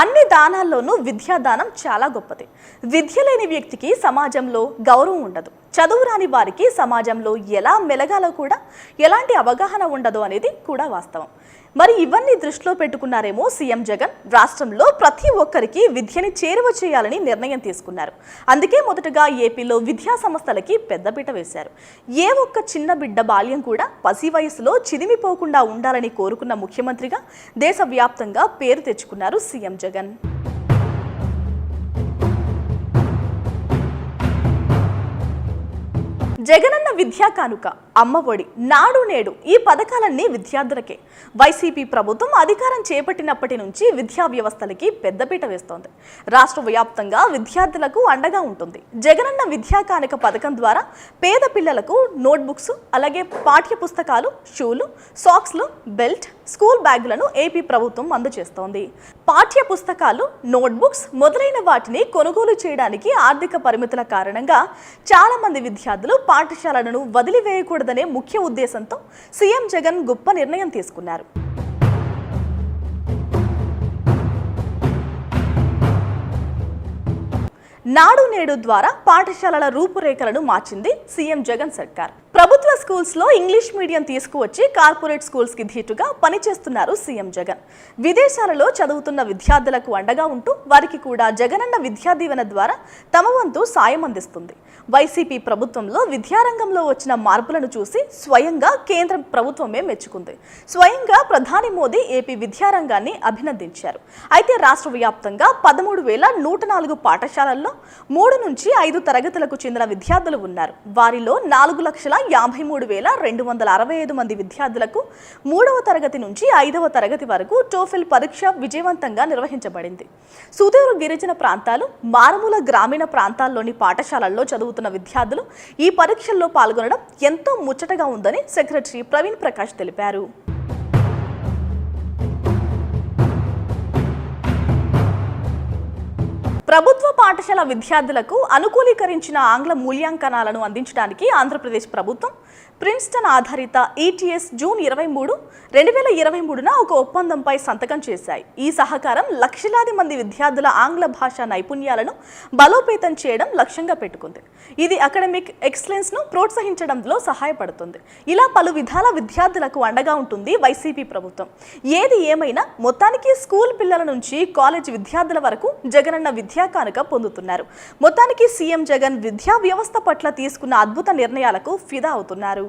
అన్ని దానాల్లోనూ విద్యాదానం చాలా గొప్పది. విద్య లేని వ్యక్తికి సమాజంలో గౌరవం ఉండదు. చదువు రాని వారికి సమాజంలో ఎలా మెలగాలో కూడా ఎలాంటి అవగాహన ఉండదు అనేది కూడా వాస్తవం. మరి ఇవన్నీ దృష్టిలో పెట్టుకున్నారేమో సీఎం జగన్. రాష్ట్రంలో ప్రతి ఒక్కరికి విద్యని చేరువ చేయాలని నిర్ణయం తీసుకున్నారు. అందుకే మొదటగా ఏపీలో విద్యా సంస్థలకి పెద్దపీట వేశారు. ఏ ఒక్క చిన్న బిడ్డ బాల్యం కూడా పసి వయసులో చిదిమిపోకుండా ఉండాలని కోరుకున్న ముఖ్యమంత్రిగా దేశవ్యాప్తంగా పేరు తెచ్చుకున్నారు సీఎం జగన్. జగనన్న విద్యా కానుక. అమ్మ ఒడి నాడు నేడు ఈ పథకాలన్నీ విద్యార్థులకే. వైసీపీ ప్రభుత్వం అధికారం చేపట్టినప్పటి నుంచి విద్యా వ్యవస్థలకి పెద్దపీట వేస్తోంది. రాష్ట్ర వ్యాప్తంగా విద్యార్థులకు అండగా ఉంటుంది. జగనన్న విద్యా కానుక పథకం ద్వారా పేద పిల్లలకు నోట్బుక్స్ అలాగే పాఠ్య పుస్తకాలు షూలు సాక్స్లు బెల్ట్ స్కూల్ బ్యాగులను ఏపీ ప్రభుత్వం అందజేస్తోంది. పాఠ్య పుస్తకాలు నోట్బుక్స్ మొదలైన వాటిని కొనుగోలు చేయడానికి ఆర్థిక పరిమితుల కారణంగా చాలామంది విద్యార్థులు విద్యార్థులు పాఠశాలలను ఉండకూడదనే ముఖ్య ఉద్దేశంతో సీఎం జగన్ గొప్ప నిర్ణయం తీసుకున్నారు. నాడు నేడు ద్వారా పాఠశాలల రూపురేఖలను మార్చింది సీఎం జగన్ సర్కార్. ప్రభుత్వ స్కూల్స్లో ఇంగ్లీష్ మీడియం తీసుకువచ్చి కార్పొరేట్ స్కూల్స్కి ధీటుగా పనిచేస్తున్నారు సీఎం జగన్. విదేశాలలో చదువుతున్న విద్యార్థులకు అండగా ఉంటూ వారికి కూడా జగనన్న విద్యా దీవెన ద్వారా తమ వంతు సాయం అందిస్తుంది. వైసీపీ ప్రభుత్వంలో విద్యారంగంలో వచ్చిన మార్పులను చూసి స్వయంగా కేంద్ర ప్రభుత్వమే మెచ్చుకుంది. స్వయంగా ప్రధాని మోదీ ఏపీ విద్యారంగాన్ని అభినందించారు. అయితే రాష్ట్ర వ్యాప్తంగా పదమూడు వేల నూట నాలుగు పాఠశాలల్లో మూడు నుంచి ఐదు తరగతులకు చెందిన విద్యార్థులు ఉన్నారు. వారిలో నాలుగు లక్షల యాభై మూడు వేల రెండు వందల అరవై ఐదు మంది విద్యార్థులకు మూడవ తరగతి నుంచి ఐదవ తరగతి వరకు టోఫెల్ పరీక్ష విజయవంతంగా నిర్వహించబడింది. సుదూర గిరిజన ప్రాంతాలు మారుమూల గ్రామీణ ప్రాంతాల్లోని పాఠశాలల్లో చదువుతున్న విద్యార్థులు ఈ పరీక్షల్లో పాల్గొనడం ఎంతో ముచ్చటగా ఉందని సెక్రటరీ ప్రవీణ్ ప్రకాష్ తెలిపారు. ప్రభుత్వ పాఠశాల విద్యార్థులకు అనుకూలీకరించిన ఆంగ్ల మూల్యాంకనాలను అందించడానికి ఆంధ్రప్రదేశ్ ప్రభుత్వం ప్రిన్స్టన్ ఆధారిత ఈటీఎస్ జూన్ ఇరవై మూడు రెండు వేల ఇరవై మూడున ఒక ఒప్పందంపై సంతకం చేశాయి. ఈ సహకారం లక్షలాది మంది విద్యార్థుల ఆంగ్ల భాషా నైపుణ్యాలను బలోపేతం చేయడం లక్ష్యంగా పెట్టుకుంది. ఇది అకాడమిక్ ఎక్సలెన్స్ను ప్రోత్సహించడంలో సహాయపడుతుంది. ఇలా పలు విధాల విద్యార్థులకు అండగా ఉంటుంది వైసీపీ ప్రభుత్వం. ఏది ఏమైనా మొత్తానికి స్కూల్ పిల్లల నుంచి కాలేజ్ విద్యార్థుల వరకు జగనన్న విద్యా కానుక పొందుతున్నారు. మొత్తానికి సీఎం జగన్ విద్యా వ్యవస్థ పట్ల తీసుకున్న అద్భుత నిర్ణయాలకు ఫిదా అవుతున్నారు.